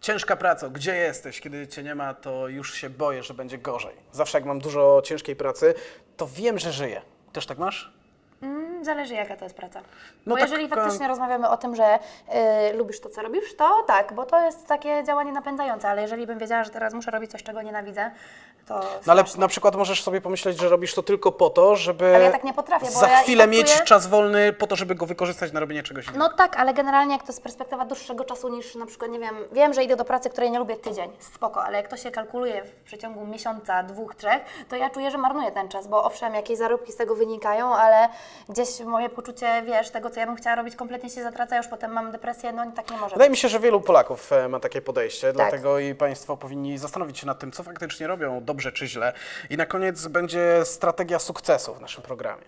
Ciężka praca, gdzie jesteś? Kiedy cię nie ma, to już się boję, że będzie gorzej. Zawsze jak mam dużo ciężkiej pracy, to wiem, że żyję. Też tak masz? Zależy jaka to jest praca. No bo tak, jeżeli e, faktycznie rozmawiamy o tym, że y, lubisz to, co robisz, to tak, bo to jest takie działanie napędzające, ale jeżeli bym wiedziała, że teraz muszę robić coś, czego nienawidzę, to No ale na przykład możesz sobie pomyśleć, że robisz to tylko po to, żeby Ale ja tak nie potrafię, bo za ja chwilę tak mieć czas wolny po to, żeby go wykorzystać na robienie czegoś innego. No tak, ale generalnie jak to jest perspektywa dłuższego czasu niż na przykład, nie wiem, wiem, że idę do pracy, której nie lubię tydzień, spoko, ale jak to się kalkuluje w przeciągu miesiąca, dwóch, trzech, to ja czuję, że marnuję ten czas, bo owszem, jakieś zarobki z tego wynikają, ale gdzieś moje poczucie, wiesz, tego, co ja bym chciała robić, kompletnie się zatraca, już potem mam depresję, no tak nie może Wydaje być. mi się, że wielu Polaków e, ma takie podejście, Tak. dlatego i Państwo powinni zastanowić się nad tym, co faktycznie robią, dobrze czy źle. I na koniec będzie strategia sukcesu w naszym programie.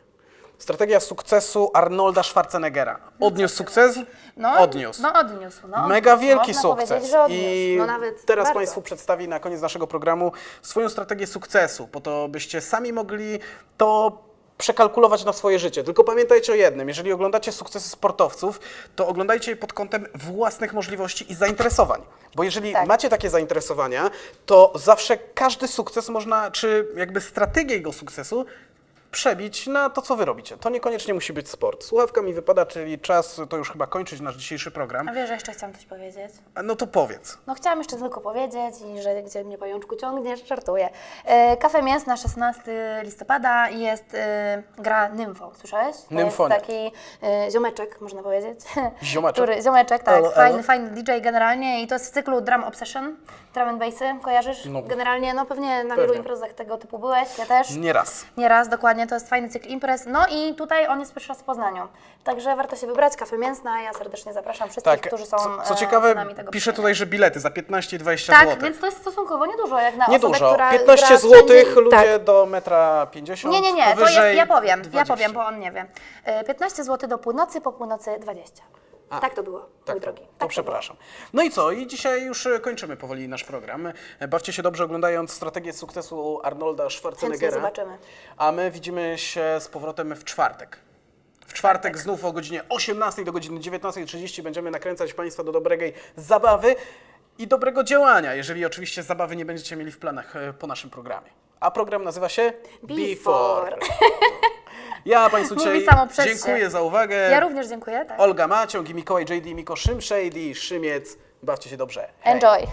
Strategia sukcesu Arnolda Schwarzeneggera. Odniósł sukces? No, Odniósł. No odniósł, no. Mega odniósł. wielki Można sukces. powiedzieć, że odniósł. I no nawet teraz bardzo. Państwu przedstawi na koniec naszego programu swoją strategię sukcesu, po to byście sami mogli to przekalkulować na swoje życie. Tylko pamiętajcie o jednym, jeżeli oglądacie sukcesy sportowców, to oglądajcie je pod kątem własnych możliwości i zainteresowań. Bo jeżeli Tak. macie takie zainteresowania, to zawsze każdy sukces można, czy jakby strategię jego sukcesu przebić na to, co wy robicie. To niekoniecznie musi być sport. Słuchawka mi wypada, czyli czas to już chyba kończyć nasz dzisiejszy program. A wiesz, że jeszcze chciałam coś powiedzieć? No to powiedz. No chciałam jeszcze tylko powiedzieć, i że gdzie mnie pajączku ciągniesz, żartuję. E, Kafe Mięs na 16 listopada jest e, gra Nymfą, słyszałeś? Jest taki e, ziomeczek, można powiedzieć. Ziomeczek? Który, ziomeczek, tak. Elo, elo. Fajny, fajny DJ generalnie i to jest w cyklu Drum Obsession, Drum and Bassy, kojarzysz? No. Generalnie, no pewnie na wielu imprezach tego typu byłeś, ja też. Nieraz. Nieraz, dokładnie, to jest fajny cykl imprez. No i tutaj on jest pierwszy raz w Poznaniu. Także warto się wybrać, kafe mięsna. Ja serdecznie zapraszam wszystkich, Tak, którzy są co, co e, ciekawe, fanami tego pisze programu. tutaj, że bilety za 15 i 20 Tak, zł. więc to jest stosunkowo niedużo, jak na Nie osobę, dużo. która 15 gra zł, ludzie Tak. do metra 50. Nie, nie, nie, to jest, ja powiem, 20. ja powiem, bo on nie wie. E, 15 zł do północy, po północy 20. A, tak to było, Tak, mój drogi. To Tak przepraszam. No i co? I dzisiaj już e, kończymy powoli nasz program. E, Bawcie się dobrze oglądając strategię sukcesu Arnolda Schwarzeneggera. zobaczymy. A my widzimy się z powrotem w czwartek. W czwartek znów o godzinie 18 do godziny 19.30 będziemy nakręcać Państwa do dobrej zabawy i dobrego działania, jeżeli oczywiście zabawy nie będziecie mieli w planach e, po naszym programie. A program nazywa się Before. Ja Państwu Mówi dzisiaj samo przez dziękuję się. za uwagę. Ja również dziękuję, tak. Olga Maciąg i Mikołaj JD Miko Szymszejdi, Szymiec. Bawcie się dobrze. Hej. Enjoy.